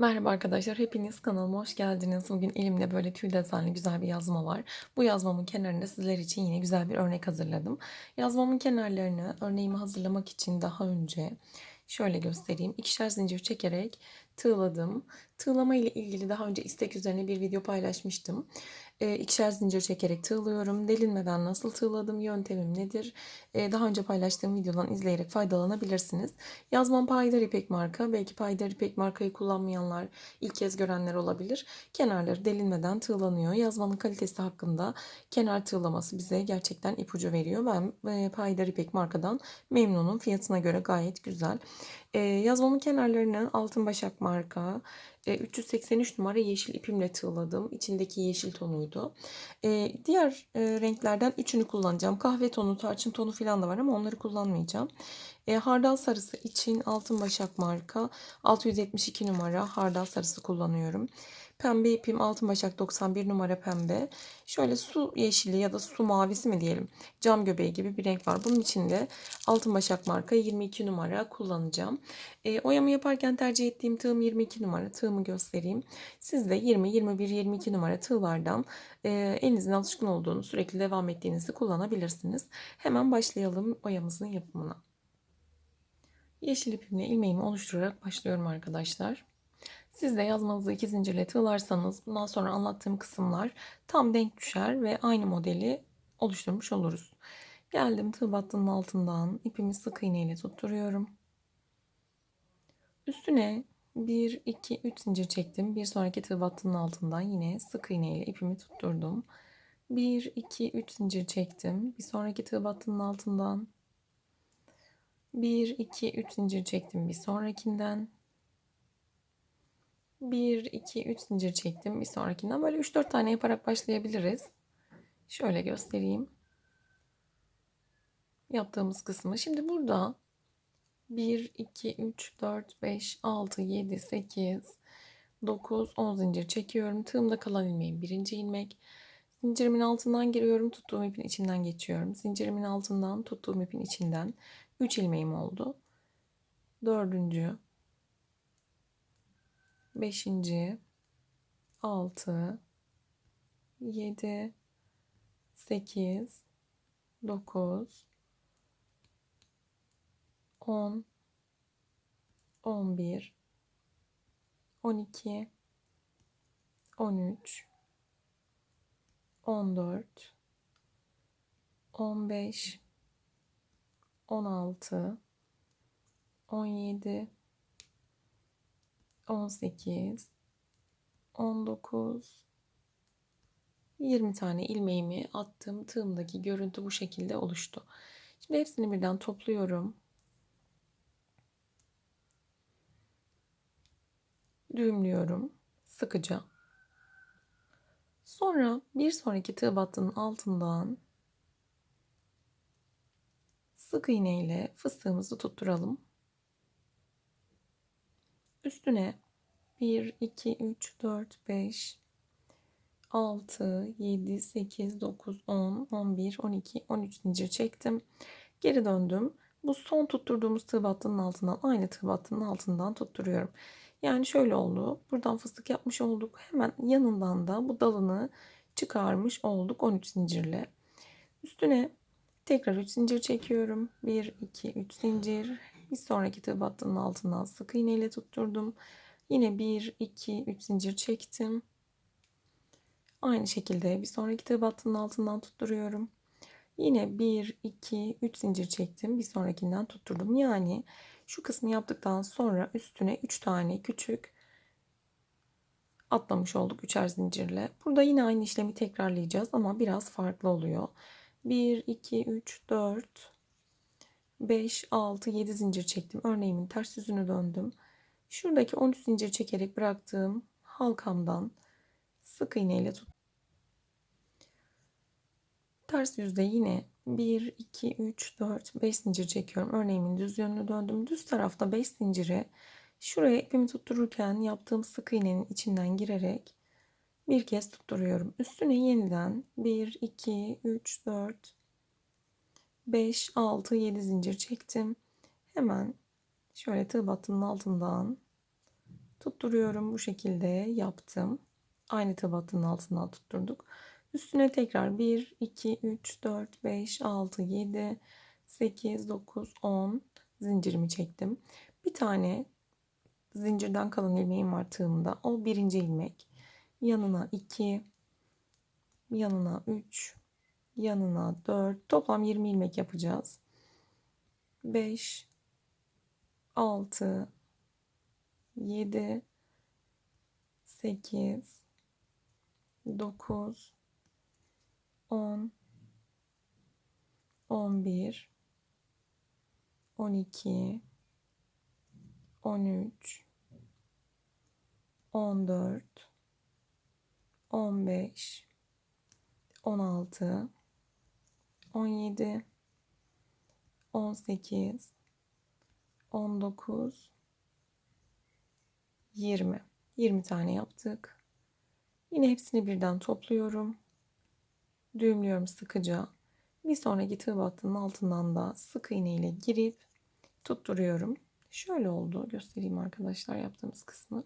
Merhaba arkadaşlar, hepiniz kanalıma hoş geldiniz. Bugün elimde böyle tüy desenli güzel bir yazma var. Bu yazmamın kenarında sizler için yine güzel bir örnek hazırladım. Yazmamın kenarlarını örneğimi hazırlamak için daha önce şöyle göstereyim. İkişer zincir çekerek tığladım. Tığlama ile ilgili daha önce istek üzerine bir video paylaşmıştım. E, ikişer zincir çekerek tığlıyorum. Delinmeden nasıl tığladım, yöntemim nedir? E, daha önce paylaştığım videodan izleyerek faydalanabilirsiniz. Yazmam Paydar İpek marka. Belki Paydar İpek markayı kullanmayanlar, ilk kez görenler olabilir. Kenarları delinmeden tığlanıyor. Yazmanın kalitesi hakkında kenar tığlaması bize gerçekten ipucu veriyor. Ben e, Paydar İpek markadan memnunum. Fiyatına göre gayet güzel. E, yazmamın kenarlarını Altın Başak marka 383 numara yeşil ipimle tığladım. İçindeki yeşil tonuydu. E, diğer e, renklerden üçünü kullanacağım. Kahve tonu, tarçın tonu falan da var ama onları kullanmayacağım. E, hardal sarısı için Altın Başak marka 672 numara hardal sarısı kullanıyorum. Pembe ipim altın başak 91 numara pembe. Şöyle su yeşili ya da su mavisi mi diyelim. Cam göbeği gibi bir renk var. Bunun içinde altın başak marka 22 numara kullanacağım. E, oyamı yaparken tercih ettiğim tığım 22 numara. Tığımı göstereyim. Siz de 20, 21, 22 numara tığlardan e, elinizin alışkın olduğunu sürekli devam ettiğinizi kullanabilirsiniz. Hemen başlayalım oyamızın yapımına. Yeşil ipimle ilmeğimi oluşturarak başlıyorum arkadaşlar. Siz de yazmanızı iki zincirle tığlarsanız bundan sonra anlattığım kısımlar tam denk düşer ve aynı modeli oluşturmuş oluruz. Geldim tığ battının altından ipimi sık iğne ile tutturuyorum. Üstüne 1, 2, 3 zincir çektim. Bir sonraki tığ battının altından yine sık iğne ile ipimi tutturdum. 1, 2, 3 zincir çektim. Bir sonraki tığ battının altından 1, 2, 3 zincir çektim. Bir sonrakinden 1, 2, 3 zincir çektim. Bir sonrakinden böyle 3-4 tane yaparak başlayabiliriz. Şöyle göstereyim. Yaptığımız kısmı. Şimdi burada 1, 2, 3, 4, 5, 6, 7, 8, 9, 10 zincir çekiyorum. Tığımda kalan ilmeğim birinci ilmek. Zincirimin altından giriyorum. Tuttuğum ipin içinden geçiyorum. Zincirimin altından tuttuğum ipin içinden 3 ilmeğim oldu. Dördüncü, beşinci, altı, yedi, sekiz, dokuz, on, on bir, on iki, on üç, on dört, on beş, on altı, on yedi, 18 19 20 tane ilmeğimi attım. Tığımdaki görüntü bu şekilde oluştu. Şimdi hepsini birden topluyorum. Düğümlüyorum sıkıca. Sonra bir sonraki tığ battının altından sık iğne ile fıstığımızı tutturalım. Üstüne 1, 2, 3, 4, 5, 6, 7, 8, 9, 10, 11, 12, 13 zincir çektim. Geri döndüm. Bu son tutturduğumuz tığ battının altından aynı tığ battının altından tutturuyorum. Yani şöyle oldu. Buradan fıstık yapmış olduk. Hemen yanından da bu dalını çıkarmış olduk 13 zincirle. Üstüne tekrar 3 zincir çekiyorum. 1, 2, 3 zincir. Bir sonraki tığ altından sık iğne ile tutturdum. Yine 1, 2, 3 zincir çektim. Aynı şekilde bir sonraki tığ altından tutturuyorum. Yine 1, 2, 3 zincir çektim. Bir sonrakinden tutturdum. Yani şu kısmı yaptıktan sonra üstüne 3 tane küçük atlamış olduk üçer zincirle. Burada yine aynı işlemi tekrarlayacağız ama biraz farklı oluyor. 1, 2, 3, 4, 5, 6, 7 zincir çektim. Örneğimin ters yüzünü döndüm. Şuradaki 13 zincir çekerek bıraktığım halkamdan sık iğne ile tut. Ters yüzde yine 1, 2, 3, 4, 5 zincir çekiyorum. Örneğimin düz yönünü döndüm. Düz tarafta 5 zinciri şuraya ipimi tuttururken yaptığım sık iğnenin içinden girerek bir kez tutturuyorum. Üstüne yeniden 1, 2, 3, 4, 5, 6, 7 zincir çektim. Hemen şöyle tığ battının altından Tutturuyorum bu şekilde yaptım. Aynı tığ battının altından tutturduk. Üstüne tekrar 1, 2, 3, 4, 5, 6, 7, 8, 9, 10 zincirimi çektim. Bir tane zincirden kalan ilmeğim var tığımda. O birinci ilmek. Yanına 2, yanına 3, yanına 4. Toplam 20 ilmek yapacağız. 5, 6, 7, 8, 9, 10, 11, 12, 13, 14, 15, 16, 17, 18, 19, 20. 20 tane yaptık. Yine hepsini birden topluyorum. Düğümlüyorum sıkıca. Bir sonraki tığ battının altından da sık iğne ile girip tutturuyorum. Şöyle oldu. Göstereyim arkadaşlar yaptığımız kısmı.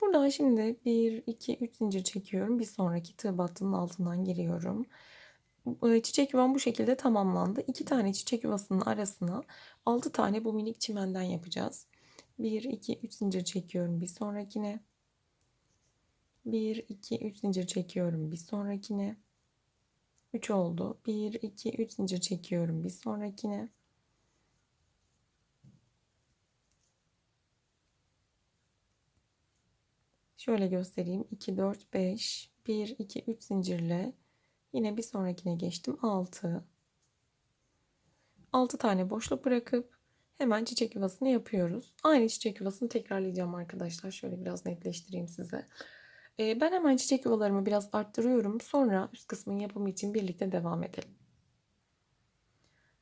Buradan şimdi 1, 2, 3 zincir çekiyorum. Bir sonraki tığ battının altından giriyorum. Çiçek yuvam bu şekilde tamamlandı. 2 tane çiçek yuvasının arasına 6 tane bu minik çimenden yapacağız. 1, 2, 3 zincir çekiyorum bir sonrakine. 1, 2, 3 zincir çekiyorum bir sonrakine. 3 oldu. 1, 2, 3 zincir çekiyorum bir sonrakine. Şöyle göstereyim. 2, 4, 5, 1, 2, 3 zincirle yine bir sonrakine geçtim. 6. 6 tane boşluk bırakıp hemen çiçek yuvasını yapıyoruz. Aynı çiçek yuvasını tekrarlayacağım arkadaşlar. Şöyle biraz netleştireyim size. Ee, ben hemen çiçek yuvalarımı biraz arttırıyorum. Sonra üst kısmın yapımı için birlikte devam edelim.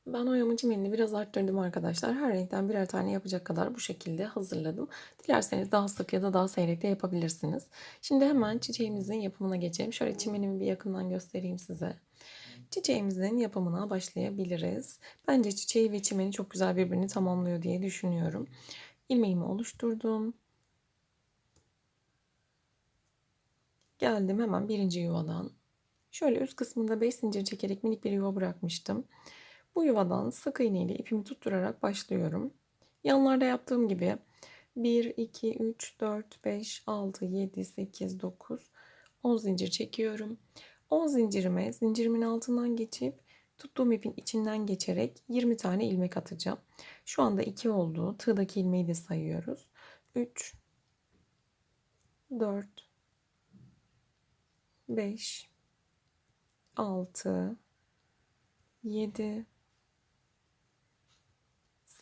Ben oyamın çimenini biraz arttırdım arkadaşlar. Her renkten birer tane yapacak kadar bu şekilde hazırladım. Dilerseniz daha sık ya da daha seyrek de yapabilirsiniz. Şimdi hemen çiçeğimizin yapımına geçelim. Şöyle çimenimi bir yakından göstereyim size. Çiçeğimizin yapımına başlayabiliriz. Bence çiçeği ve çimeni çok güzel birbirini tamamlıyor diye düşünüyorum. İlmeğimi oluşturdum. Geldim hemen birinci yuvadan. Şöyle üst kısmında 5 zincir çekerek minik bir yuva bırakmıştım. Bu yuvadan sık iğne ile ipimi tutturarak başlıyorum. Yanlarda yaptığım gibi 1, 2, 3, 4, 5, 6, 7, 8, 9, 10 zincir çekiyorum. 10 zincirime zincirimin altından geçip tuttuğum ipin içinden geçerek 20 tane ilmek atacağım. Şu anda 2 oldu. Tığdaki ilmeği de sayıyoruz. 3 4 5 6 7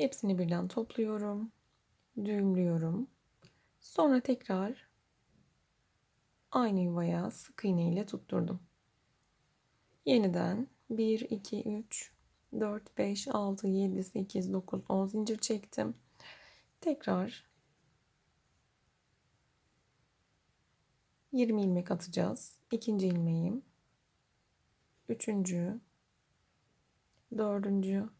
Hepsini birden topluyorum. Düğümlüyorum. Sonra tekrar aynı yuvaya sık iğne ile tutturdum. Yeniden 1, 2, 3, 4, 5, 6, 7, 8, 9, 10 zincir çektim. Tekrar 20 ilmek atacağız. İkinci ilmeğim. Üçüncü. Dördüncü.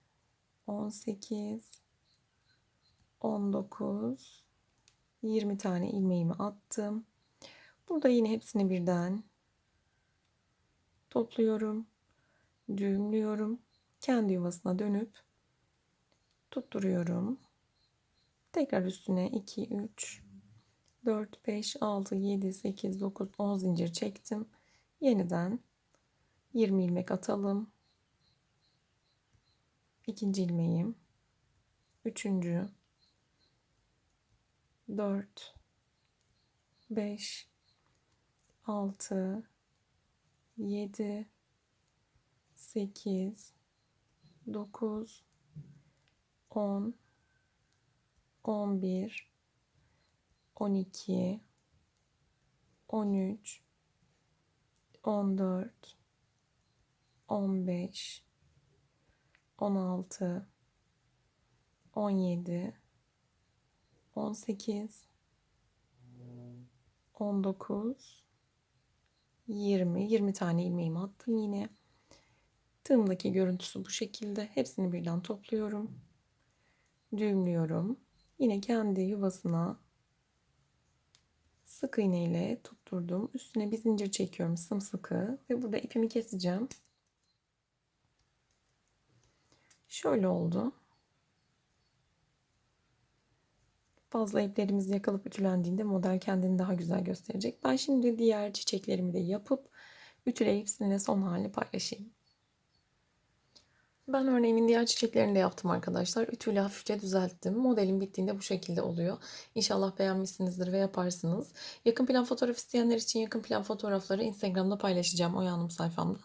18 19 20 tane ilmeğimi attım. Burada yine hepsini birden topluyorum. Düğümlüyorum. Kendi yuvasına dönüp tutturuyorum. Tekrar üstüne 2, 3, 4, 5, 6, 7, 8, 9, 10 zincir çektim. Yeniden 20 ilmek atalım. İkinci ilmeğim. Üçüncü. 4, 5, 6, 7, 8, 9, 10, 11, 12, 13, 14, 15, 16, 17, 18, 19, 20, 20 tane ilmeğimi attım yine. Tığımdaki görüntüsü bu şekilde. Hepsini birden topluyorum. Düğümlüyorum. Yine kendi yuvasına sık iğne ile tutturdum. Üstüne bir zincir çekiyorum sımsıkı ve burada ipimi keseceğim. Şöyle oldu. Fazla iplerimiz yakılıp ütülendiğinde model kendini daha güzel gösterecek. Ben şimdi diğer çiçeklerimi de yapıp ütüleyip sizinle son halini paylaşayım. Ben örneğimin diğer çiçeklerini de yaptım arkadaşlar. Ütüyle hafifçe düzelttim. Modelim bittiğinde bu şekilde oluyor. İnşallah beğenmişsinizdir ve yaparsınız. Yakın plan fotoğraf isteyenler için yakın plan fotoğrafları Instagram'da paylaşacağım o yanım sayfamda.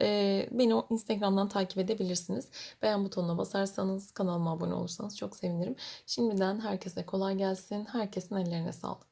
Ee, beni o Instagram'dan takip edebilirsiniz. Beğen butonuna basarsanız, kanalıma abone olursanız çok sevinirim. Şimdiden herkese kolay gelsin. Herkesin ellerine sağlık.